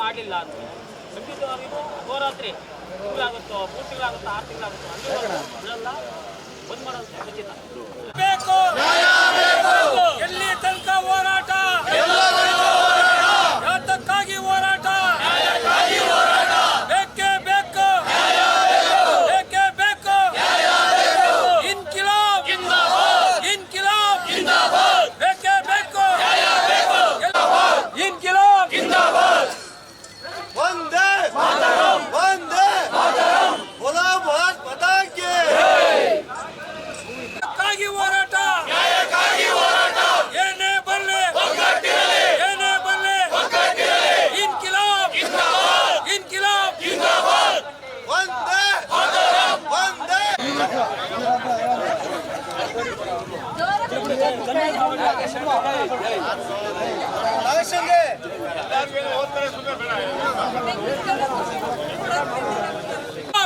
ಮಾಡಲಿಲ್ಲ ಖಂಡಿತವಾಗಿ ಹೋರಾತ್ರಿ ಅಹೋರಾತ್ರಿ. ತಿಂಗಳಾಗುತ್ತೋ ಮೂರು ತಿಂಗಳಾಗುತ್ತೋ ಆರು ತಿಂಗಳಾಗುತ್ತೋ ಬಿಡಲ್ಲ ಬಂದ್ ಮಾಡೋದು ಖಚಿತ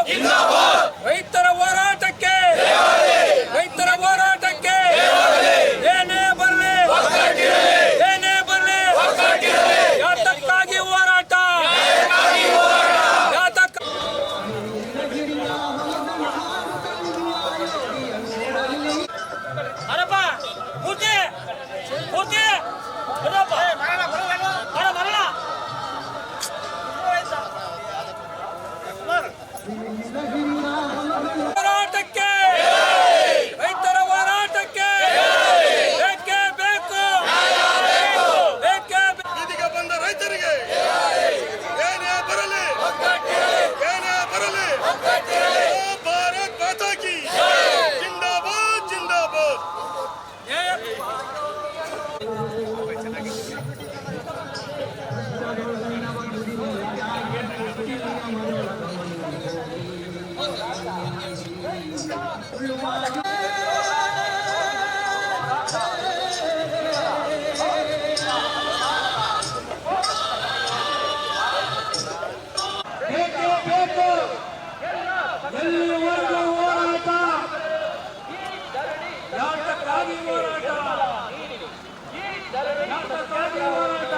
ರೈತರ ಯಾತಕ್ಕಾಗಿ ಹೋರಾಟ ಯಾತಕ್ಕಾಗಿ ಹೋರಾಟ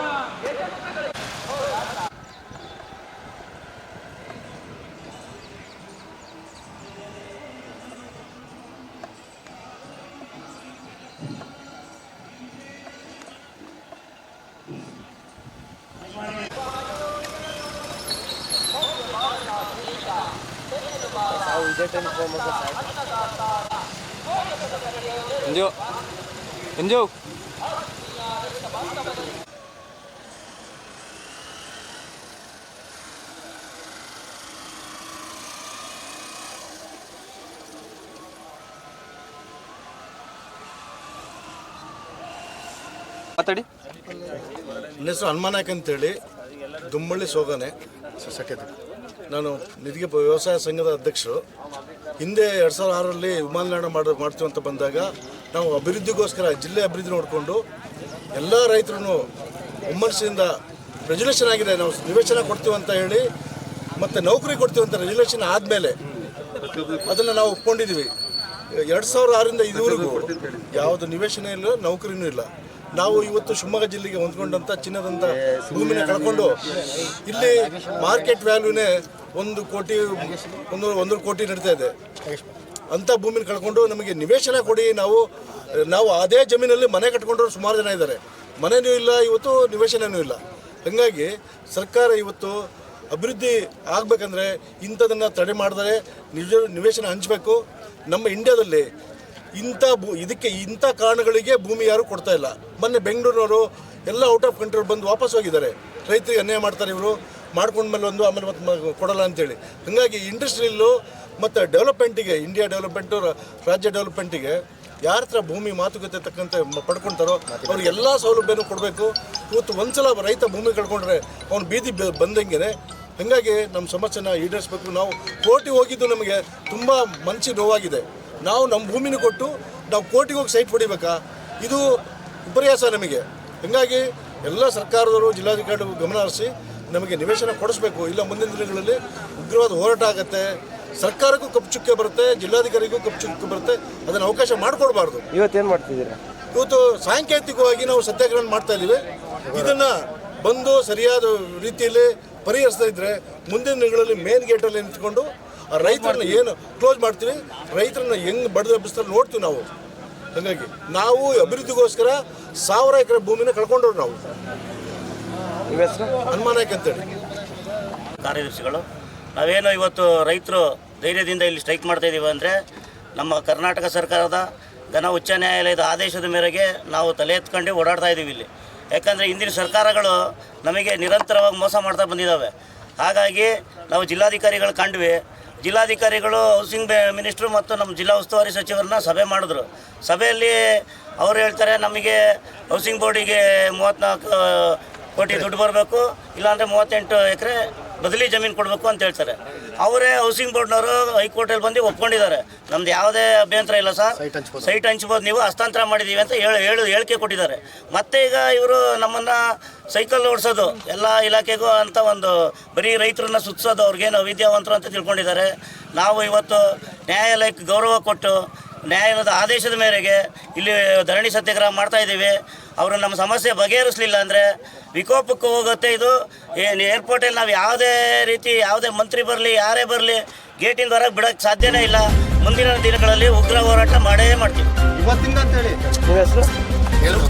Enjo. Enjo. ಮಾತಾಡಿ ನನ್ನ ಹೆಸರು ಹನುಮಾನಾಯ್ಕ ಅಂತೇಳಿ ದುಮ್ಮಳ್ಳಿ ಸೋಗಾನೆ ಸಖ್ಯತೆ ನಾನು ನಿಧಿಗೆ ವ್ಯವಸಾಯ ಸಂಘದ ಅಧ್ಯಕ್ಷರು ಹಿಂದೆ ಎರಡು ಸಾವಿರದ ಆರರಲ್ಲಿ ವಿಮಾನ ನಿಲ್ದಾಣ ಮಾಡಿ, ಮಾಡ್ತೀವಿ ಅಂತ ಬಂದಾಗ ನಾವು ಅಭಿವೃದ್ಧಿಗೋಸ್ಕರ ಜಿಲ್ಲೆ ಅಭಿವೃದ್ಧಿ ನೋಡಿಕೊಂಡು ಎಲ್ಲ ರೈತರು ಒಮ್ಮನಸ್ಸಿಂದ ರೆಜುಲೇಷನ್ ಆಗಿದೆ. ನಾವು ನಿವೇಶನ ಕೊಡ್ತೀವಿ ಅಂತ ಹೇಳಿ ಮತ್ತು ನೌಕರಿ ಕೊಡ್ತೀವಿ ಅಂತ ರೆಜುಲೇಷನ್ ಆದಮೇಲೆ ಅದನ್ನು ನಾವು ಒಪ್ಕೊಂಡಿದ್ದೀವಿ ಎರಡು ಸಾವಿರ ಆರರಿಂದ ಇದುವರೆಗೂ ಯಾವುದು ನಿವೇಶನ ಇಲ್ಲ, ನೌಕರಿನೂ ಇಲ್ಲ. ನಾವು ಇವತ್ತು ಶಿವಮೊಗ್ಗ ಜಿಲ್ಲೆಗೆ ಹೊಂದ್ಕೊಂಡಂಥ ಚಿನ್ನದಂಥ ಭೂಮಿನ ಕಳ್ಕೊಂಡು ಇಲ್ಲಿ ಮಾರ್ಕೆಟ್ ವ್ಯಾಲ್ಯೂನೇ ಒಂದು ಕೋಟಿ, ಒಂದು ಒಂದು ಕೋಟಿ ನಡೀತಾ ಇದೆ. ಅಂಥ ಭೂಮಿನ ಕಳ್ಕೊಂಡು ನಮಗೆ ನಿವೇಶನ ಕೊಡಿ, ನಾವು ನಾವು ಅದೇ ಜಮೀನಲ್ಲಿ ಮನೆ ಕಟ್ಕೊಂಡ್ರು ಸುಮಾರು ಜನ ಇದ್ದಾರೆ. ಮನೆಯೂ ಇಲ್ಲ, ಇವತ್ತು ನಿವೇಶನೂ ಇಲ್ಲ. ಹಾಗಾಗಿ ಸರ್ಕಾರ ಇವತ್ತು ಅಭಿವೃದ್ಧಿ ಆಗಬೇಕಂದ್ರೆ ಇಂಥದನ್ನು ತಡೆ ಮಾಡಿದರೆ ನಿಜ, ನಿವೇಶನ ಹಂಚಬೇಕು. ನಮ್ಮ ಇಂಡಿಯಾದಲ್ಲಿ ಇಂಥ ಭೂ, ಇದಕ್ಕೆ ಇಂಥ ಕಾರಣಗಳಿಗೆ ಭೂಮಿ ಯಾರು ಕೊಡ್ತಾ ಇಲ್ಲ. ಮೊನ್ನೆ ಬೆಂಗಳೂರಿನವರು ಎಲ್ಲ ಔಟ್ ಆಫ್ ಕಂಟ್ರೋಲ್ ಬಂದು ವಾಪಸ್ ಹೋಗಿದ್ದಾರೆ. ರೈತರಿಗೆ ಅನ್ಯಾಯ ಮಾಡ್ತಾರೆ ಇವರು. ಮಾಡ್ಕೊಂಡ್ಮೇಲೆ ಒಂದು ಆಮೇಲೆ ಮತ್ತೆ ಕೊಡಲ್ಲ ಅಂತೇಳಿ. ಹಾಗಾಗಿ ಇಂಡಸ್ಟ್ರಿಯಲ್ಲು ಮತ್ತು ಡೆವಲಪ್ಮೆಂಟಿಗೆ, ಇಂಡಿಯಾ ಡೆವಲಪ್ಮೆಂಟು, ರಾಜ್ಯ ಡೆವಲಪ್ಮೆಂಟಿಗೆ ಯಾರ ಹತ್ರ ಭೂಮಿ ಮಾತುಕತೆ ತಕ್ಕಂತೆ ಪಡ್ಕೊಳ್ತಾರೋ ಅವ್ರಿಗೆ ಎಲ್ಲ ಸೌಲಭ್ಯನೂ ಕೊಡಬೇಕು. ಇವತ್ತು ಒಂದ್ಸಲ ರೈತ ಭೂಮಿ ಕಳ್ಕೊಂಡ್ರೆ ಅವ್ನು ಬೀದಿ ಬಂದಂಗೆ ಹಾಗಾಗಿ ನಮ್ಮ ಸಮಸ್ಯೆನ ಈಡೇರಿಸ್ಬೇಕು. ನಾವು ಕೋಟಿ ಹೋಗಿದ್ದು ನಮಗೆ ತುಂಬ ಮನಸ್ಸಿಗೆ ನೋವಾಗಿದೆ. ನಾವು ನಮ್ಮ ಭೂಮಿನ ಕೊಟ್ಟು ನಾವು ಕೋಟಿಗೆ ಹೋಗಿ ಸೈಟ್ ಹೊಡಿಬೇಕಾ? ಇದು ವಿಪರ್ಯಾಸ ನಮಗೆ. ಹಾಗಾಗಿ ಎಲ್ಲ ಸರ್ಕಾರದವರು ಜಿಲ್ಲಾಧಿಕಾರಿಗಳು ಗಮನ ಹರಿಸಿ ನಮಗೆ ನಿವೇಶನ ಕೊಡಿಸ್ಬೇಕು. ಇಲ್ಲ ಮುಂದಿನ ದಿನಗಳಲ್ಲಿ ಉಗ್ರವಾದ ಹೋರಾಟ ಆಗುತ್ತೆ ಸರ್ಕಾರಕ್ಕೂ ಕಪ್ಪು ಚುಕ್ಕೆ ಬರುತ್ತೆ ಜಿಲ್ಲಾಧಿಕಾರಿಗೂ ಕಪ್ಪು ಚುಕ್ಕೆ ಬರುತ್ತೆ ಅದನ್ನು ಅವಕಾಶ ಮಾಡಿಕೊಡ್ಬಾರ್ದು. ಇವತ್ತೇನು ಮಾಡ್ತಿದ್ದೀರಾ? ಇವತ್ತು ಸಾಂಕೇತಿಕವಾಗಿ ನಾವು ಸತ್ಯಾಗ್ರಹ ಮಾಡ್ತಾ ಇದ್ದೀವಿ. ಇದನ್ನ ಬಂದು ಸರಿಯಾದ ರೀತಿಯಲ್ಲಿ ಪರಿಹರಿಸ್ತಾ ಇದ್ರೆ ಮುಂದಿನ ದಿನಗಳಲ್ಲಿ ಮೇನ್ ಗೇಟಲ್ಲಿ ನಿಂತ್ಕೊಂಡು ಆ ರೈತರನ್ನ ಏನು ಕ್ಲೋಸ್ ಮಾಡ್ತೀವಿ ರೈತರನ್ನ ಹೆಂಗ್ ಬಡ್ದು ಹಬ್ಬಿಸ್ತಾರೆ ನೋಡ್ತೀವಿ ನಾವು. ಹಾಗಾಗಿ ನಾವು ಅಭಿವೃದ್ಧಿಗೋಸ್ಕರ ಸಾವಿರ ಎಕರೆ ಭೂಮಿನ ಕಳ್ಕೊಂಡವ್ರು ನಾವು. ಹನುಮಾನಾಯ್ಕ ಅಂತೇಳಿ. ಕಾರ್ಯದರ್ಶಿಗಳು ನಾವೇನು ಇವತ್ತು ರೈತರು ಧೈರ್ಯದಿಂದ ಇಲ್ಲಿ ಸ್ಟ್ರೈಕ್ ಮಾಡ್ತಾ ಇದ್ದೀವಿ ಅಂದರೆ ನಮ್ಮ ಕರ್ನಾಟಕ ಸರ್ಕಾರದ ಘನ ಉಚ್ಚ ನ್ಯಾಯಾಲಯದ ಆದೇಶದ ಮೇರೆಗೆ ನಾವು ತಲೆ ಎತ್ಕೊಂಡು ಓಡಾಡ್ತಾ ಇದ್ದೀವಿ ಇಲ್ಲಿ. ಯಾಕಂದರೆ ಹಿಂದಿನ ಸರ್ಕಾರಗಳು ನಮಗೆ ನಿರಂತರವಾಗಿ ಮೋಸ ಮಾಡ್ತಾ ಬಂದಿದ್ದಾವೆ. ಹಾಗಾಗಿ ನಾವು ಜಿಲ್ಲಾಧಿಕಾರಿಗಳು ಕಂಡ್ವಿ. ಜಿಲ್ಲಾಧಿಕಾರಿಗಳು ಹೌಸಿಂಗ್ ಮಿನಿಸ್ಟ್ರು ಮತ್ತು ನಮ್ಮ ಜಿಲ್ಲಾ ಉಸ್ತುವಾರಿ ಸಚಿವರನ್ನ ಸಭೆ ಮಾಡಿದ್ರು. ಸಭೆಯಲ್ಲಿ ಅವರು ಹೇಳ್ತಾರೆ ನಮಗೆ ಹೌಸಿಂಗ್ ಬೋರ್ಡಿಗೆ ಮೂವತ್ತ್ನಾಲ್ಕು ಕೋಟಿ ದುಡ್ಡು ಬರಬೇಕು ಇಲ್ಲಾಂದರೆ ಮೂವತ್ತೆಂಟು ಎಕರೆ ಬದಲಿ ಜಮೀನು ಕೊಡಬೇಕು ಅಂತ ಹೇಳ್ತಾರೆ. ಅವರೇ ಹೌಸಿಂಗ್ ಬೋರ್ಡ್ನವರು ಹೈಕೋರ್ಟಲ್ಲಿ ಬಂದು ಒಪ್ಕೊಂಡಿದ್ದಾರೆ. ನಮ್ದು ಯಾವುದೇ ಅಭ್ಯಂತರ ಇಲ್ಲ ಸರ್. ಸೈಟ್ ಹಂಚ್ಬೋದು. ನೀವು ಹಸ್ತಾಂತರ ಮಾಡಿದ್ದೀವಿ ಅಂತ ಹೇಳಿ ಹೇಳಿ ಹೇಳಿಕೆ ಕೊಟ್ಟಿದ್ದಾರೆ. ಮತ್ತೆ ಈಗ ಇವರು ನಮ್ಮನ್ನು ಸೈಕಲ್ ಓಡಿಸೋದು ಎಲ್ಲ ಇಲಾಖೆಗೂ ಅಂತ ಒಂದು ಬರೀ ರೈತರನ್ನ ಸುತ್ತಿಸೋದು ಅವ್ರಿಗೇನು ವಿದ್ಯಾವಂತರು ಅಂತ ತಿಳ್ಕೊಂಡಿದ್ದಾರೆ. ನಾವು ಇವತ್ತು ನ್ಯಾಯಾಲಯಕ್ಕೆ ಗೌರವ ಕೊಟ್ಟು ನ್ಯಾಯಾಲಯದ ಆದೇಶದ ಮೇರೆಗೆ ಇಲ್ಲಿ ಧರಣಿ ಸತ್ಯಾಗ್ರಹ ಮಾಡ್ತಾ ಇದ್ದೀವಿ. ಅವರು ನಮ್ಮ ಸಮಸ್ಯೆ ಬಗೆಹರಿಸಲಿಲ್ಲ ಅಂದರೆ ವಿಕೋಪಕ್ಕೆ ಹೋಗುತ್ತೆ ಇದು. ಏನು ಏರ್ಪೋರ್ಟಲ್ಲಿ ನಾವು ಯಾವುದೇ ರೀತಿ ಯಾವುದೇ ಮಂತ್ರಿ ಬರಲಿ ಯಾರೇ ಬರಲಿ ಗೇಟಿಂದ ಹೊರಗೆ ಬಿಡೋಕ್ಕೆ ಸಾಧ್ಯನೇ ಇಲ್ಲ. ಮುಂದಿನ ದಿನಗಳಲ್ಲಿ ಉಗ್ರ ಹೋರಾಟ ಮಾಡೇ ಮಾಡ್ತೀವಿ. ನಿಮ್ಮ ಹೆಸರು?